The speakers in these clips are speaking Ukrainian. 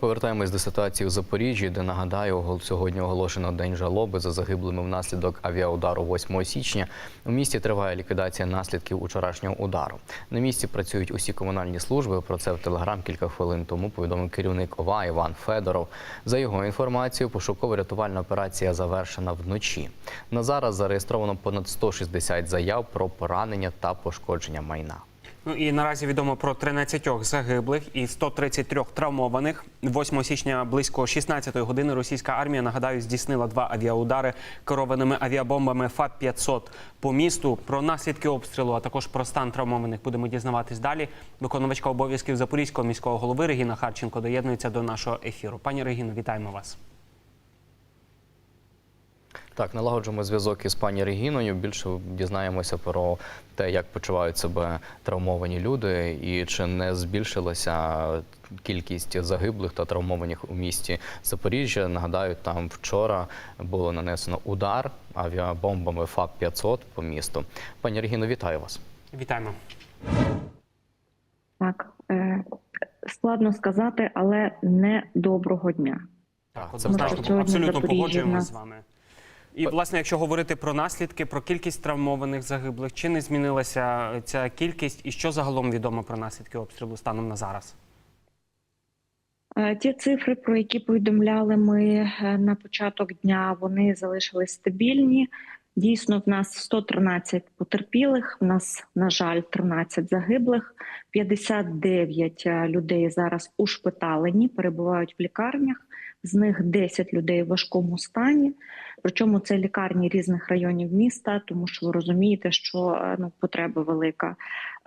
Повертаємось до ситуації у Запоріжжі, де нагадаю, сьогодні оголошено день жалоби за загиблими внаслідок авіаудару 8 січня. У місті триває ліквідація наслідків учорашнього удару. На місці працюють усі комунальні служби. Про це в телеграм кілька хвилин тому повідомив керівник ОВА Іван Федоров. За його інформацією, пошуково-рятувальна операція завершена вночі. На зараз зареєстровано понад 160 заяв про поранення та пошкодження майна. Ну і наразі відомо про 13 загиблих і 133 травмованих. 8 січня близько 16 години російська армія нагадаю здійснила два авіаудари керованими авіабомбами ФАП-500 по місту. Про наслідки обстрілу, а також про стан травмованих будемо дізнаватись далі. Виконувачка обов'язків Запорізького міського голови Регіна Харченко доєднується до нашого ефіру. Пані Регіно, вітаємо вас. Так, налагоджуємо зв'язок із пані Регіною. Більше дізнаємося про те, як почувають себе травмовані люди, і чи не збільшилася кількість загиблих та травмованих у місті Запоріжжя. Нагадаю, там вчора було нанесено удар авіабомбами ФАП-500 по місту. Пані Регіно, вітаю вас. Вітаємо. Так, е, складно сказати, але не доброго дня. Так, це абсолютно погоджуємося нас- з вами. І власне, якщо говорити про наслідки, про кількість травмованих загиблих, чи не змінилася ця кількість, і що загалом відомо про наслідки обстрілу станом на зараз? Е, Ті цифри, про які повідомляли ми е, на початок дня, вони залишились стабільні. Дійсно, в нас 113 потерпілих. В нас, на жаль, 13 загиблих, 59 е, людей зараз ушпиталені, перебувають в лікарнях. З них 10 людей в важкому стані. Причому це лікарні різних районів міста, тому що ви розумієте, що е, ну потреба велика.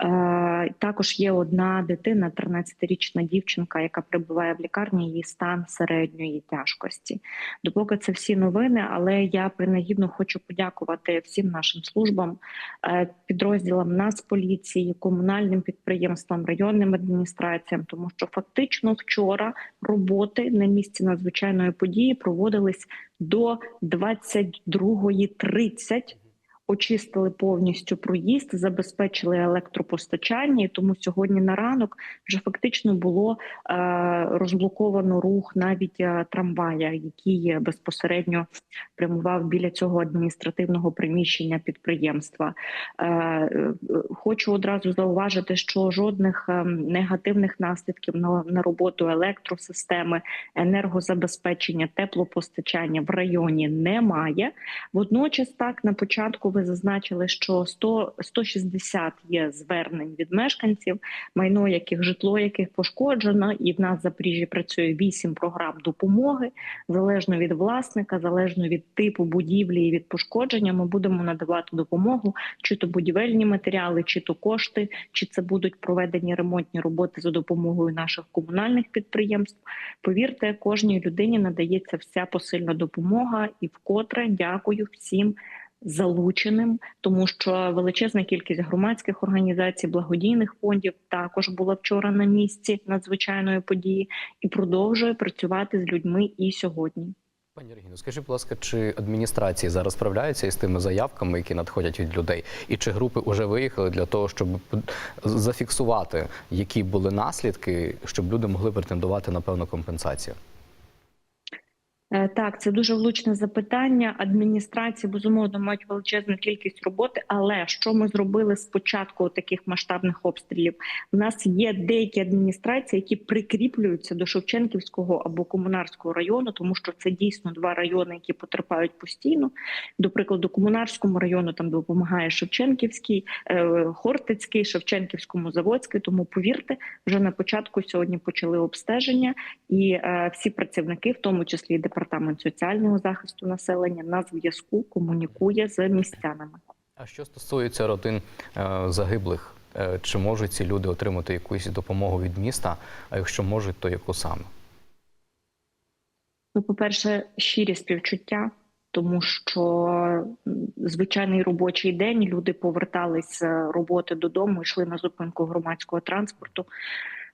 Е, також є одна дитина, 13-річна дівчинка, яка перебуває в лікарні. Її стан середньої тяжкості. Допоки це всі новини, але я принагідно хочу подякувати всім нашим службам, е, підрозділам Нацполіції, комунальним підприємствам, районним адміністраціям, тому що фактично вчора роботи на місці надзвичайної події проводились до 22.30. Очистили повністю проїзд, забезпечили електропостачання, і тому сьогодні на ранок вже фактично було е, розблоковано рух навіть е, трамвая, який безпосередньо прямував біля цього адміністративного приміщення підприємства. Е, хочу одразу зауважити, що жодних негативних наслідків на, на роботу електросистеми, енергозабезпечення, теплопостачання в районі немає. Водночас, так на початку ви зазначили, що 100, 160 є звернень від мешканців, майно яких житло яких пошкоджено, і в нас в Запоріжжі працює 8 програм допомоги. Залежно від власника, залежно від типу будівлі і від пошкодження, ми будемо надавати допомогу, чи то будівельні матеріали, чи то кошти, чи це будуть проведені ремонтні роботи за допомогою наших комунальних підприємств. Повірте, кожній людині надається вся посильна допомога, і вкотре дякую всім залученим, тому що величезна кількість громадських організацій, благодійних фондів також була вчора на місці надзвичайної події і продовжує працювати з людьми і сьогодні. Пані Регіно, скажіть, будь ласка, чи адміністрації зараз справляються із тими заявками, які надходять від людей, і чи групи вже виїхали для того, щоб зафіксувати, які були наслідки, щоб люди могли претендувати на певну компенсацію? Е, Так, це дуже влучне запитання. Адміністрації безумовно мають величезну кількість роботи. Але що ми зробили з початку таких масштабних обстрілів? У нас є деякі адміністрації, які прикріплюються до Шевченківського або Комунарського району, тому що це дійсно два райони, які потерпають постійно. До прикладу, Комунарському району там допомагає Шевченківський, е, Хортицький, Шевченківському Заводський. Тому повірте, вже на початку сьогодні почали обстеження, і е, всі працівники, в тому числі і департамент соціального захисту населення, на зв'язку комунікує з містянами. А що стосується родин е, загиблих, е, чи можуть ці люди отримати якусь допомогу від міста? А якщо можуть, то яку саме? Ну, по-перше, щирі співчуття, тому що звичайний робочий день люди повертались з роботи додому, йшли на зупинку громадського транспорту.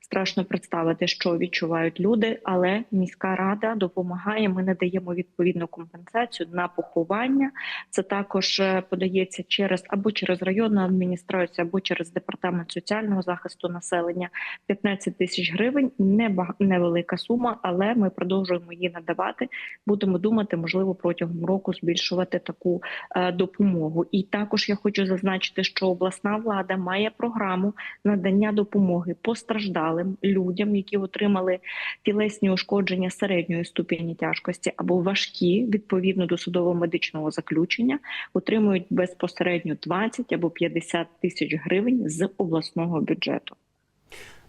Страшно представити, що відчувають люди, але міська рада допомагає. Ми надаємо відповідну компенсацію на поховання. Це також е, подається через або через районну адміністрацію, або через департамент соціального захисту населення. 15 тисяч гривень не невелика сума, але ми продовжуємо її надавати. Будемо думати, можливо, протягом року збільшувати таку е, допомогу. І також я хочу зазначити, що обласна влада має програму надання допомоги постраждалим людям, які отримали тілесні ушкодження середньої ступені тяжкості або важкі відповідно до судово-медичного заключення, отримують безпосередньо 20 або 50 тисяч гривень з обласного бюджету.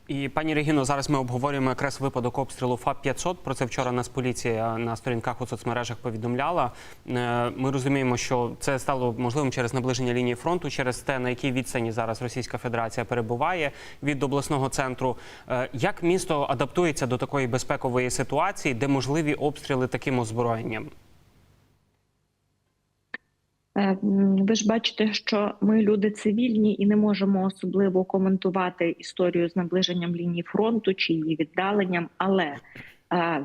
І пані Регіно, зараз ми обговорюємо якраз випадок обстрілу ФАП 500 Про це вчора нас поліція на сторінках у соцмережах повідомляла. Е, Ми розуміємо, що це стало можливим через наближення лінії фронту, через те, на якій відстані зараз Російська Федерація перебуває від обласного центру. Е, Як місто адаптується до такої безпекової ситуації, де можливі обстріли таким озброєнням? Е, Ви ж бачите, що ми люди цивільні і не можемо особливо коментувати історію з наближенням лінії фронту чи її віддаленням, але е,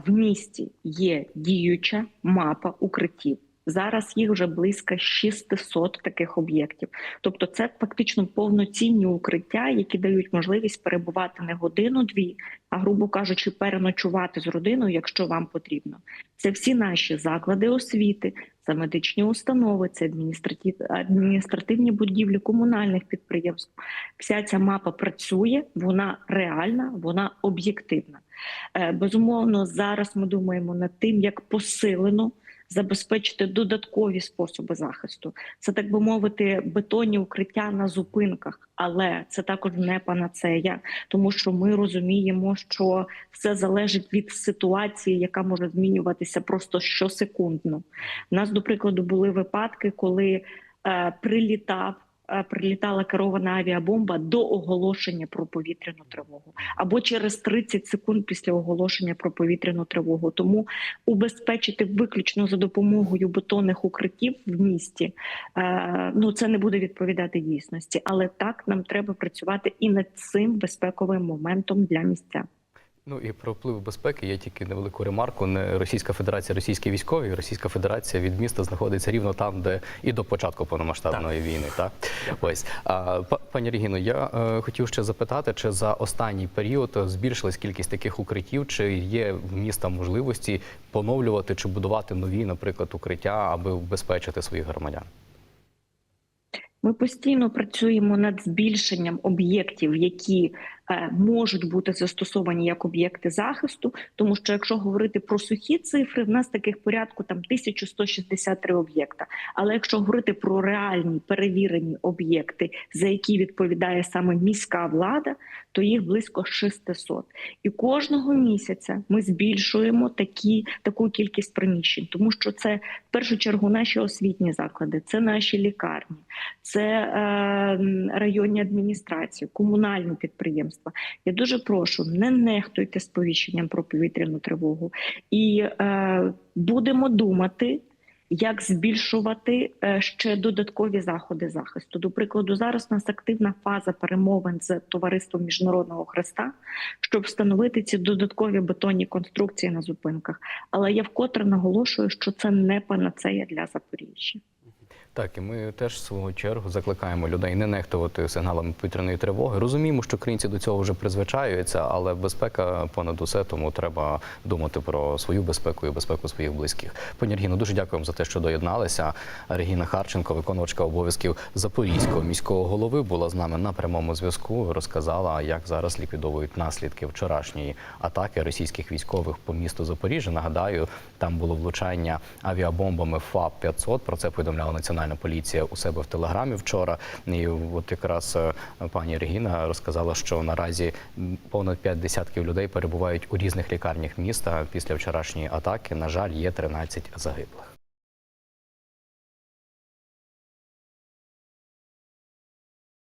в місті є діюча мапа укриттів. Зараз їх вже близько 600 таких об'єктів. Тобто, це фактично повноцінні укриття, які дають можливість перебувати не годину-дві, а грубо кажучи, переночувати з родиною, якщо вам потрібно. Це всі наші заклади освіти, це медичні установи, це адміністратив- адміністративні будівлі комунальних підприємств. Вся ця мапа працює, вона реальна, вона об'єктивна. Е, Безумовно, зараз ми думаємо над тим, як посилено забезпечити додаткові способи захисту. Це так би мовити, бетонні укриття на зупинках, але це також не панацея, тому що ми розуміємо, що все залежить від ситуації, яка може змінюватися просто щосекундно. У нас, до прикладу, були випадки, коли е, прилітав. Е, Прилітала керована авіабомба до оголошення про повітряну тривогу, або через 30 секунд після оголошення про повітряну тривогу. Тому убезпечити виключно за допомогою бетонних укриттів в місті. е, Ну це не буде відповідати дійсності, але так нам треба працювати і над цим безпековим моментом для місця. Ну і про вплив безпеки є тільки невелику ремарку. Не Російська Федерація, російські військові. Російська Федерація від міста знаходиться рівно там, де і до початку повномасштабної війни. Так ось а, па- пані Регіно, я е, хотів ще запитати, чи за останній період збільшилась кількість таких укриттів, чи є в міста можливості поновлювати чи будувати нові, наприклад, укриття, аби убезпечити своїх громадян? Ми постійно працюємо над збільшенням об'єктів, які е, можуть бути застосовані як об'єкти захисту. Тому що якщо говорити про сухі цифри, в нас таких порядку там 1163 об'єкта. Але якщо говорити про реальні перевірені об'єкти, за які відповідає саме міська влада, то їх близько 600. І кожного місяця ми збільшуємо такі таку кількість приміщень, тому що це в першу чергу наші освітні заклади, це наші лікарні, це е, районні адміністрації, комунальні підприємства. Я дуже прошу, не нехтуйте сповіщенням про повітряну тривогу і е, будемо думати. Як збільшувати е, ще додаткові заходи захисту? До прикладу, зараз у нас активна фаза перемовин з товариством міжнародного хреста, щоб встановити ці додаткові бетонні конструкції на зупинках. Але я вкотре наголошую, що це не панацея для Запоріжжя. Так, і ми теж в свою чергу закликаємо людей не нехтувати сигналами повітряної тривоги. Розуміємо, що українці до цього вже призвичаюються, але безпека понад усе, тому треба думати про свою безпеку і безпеку своїх близьких. Пані Регіно, дуже дякуємо за те, що доєдналися. Регіна Харченко, виконувачка обов'язків Запорізького міського голови, була з нами на прямому зв'язку. Розказала, як зараз ліквідовують наслідки вчорашньої атаки російських військових по місту Запоріжжя. Нагадаю, там було влучання авіабомбами ФАП 500 Про це повідомляла національна поліція у себе в телеграмі вчора. І от якраз е, пані Регіна розказала, що наразі понад п'ять десятків людей перебувають у різних лікарнях міста після вчорашньої атаки. На жаль, є 13 загиблих.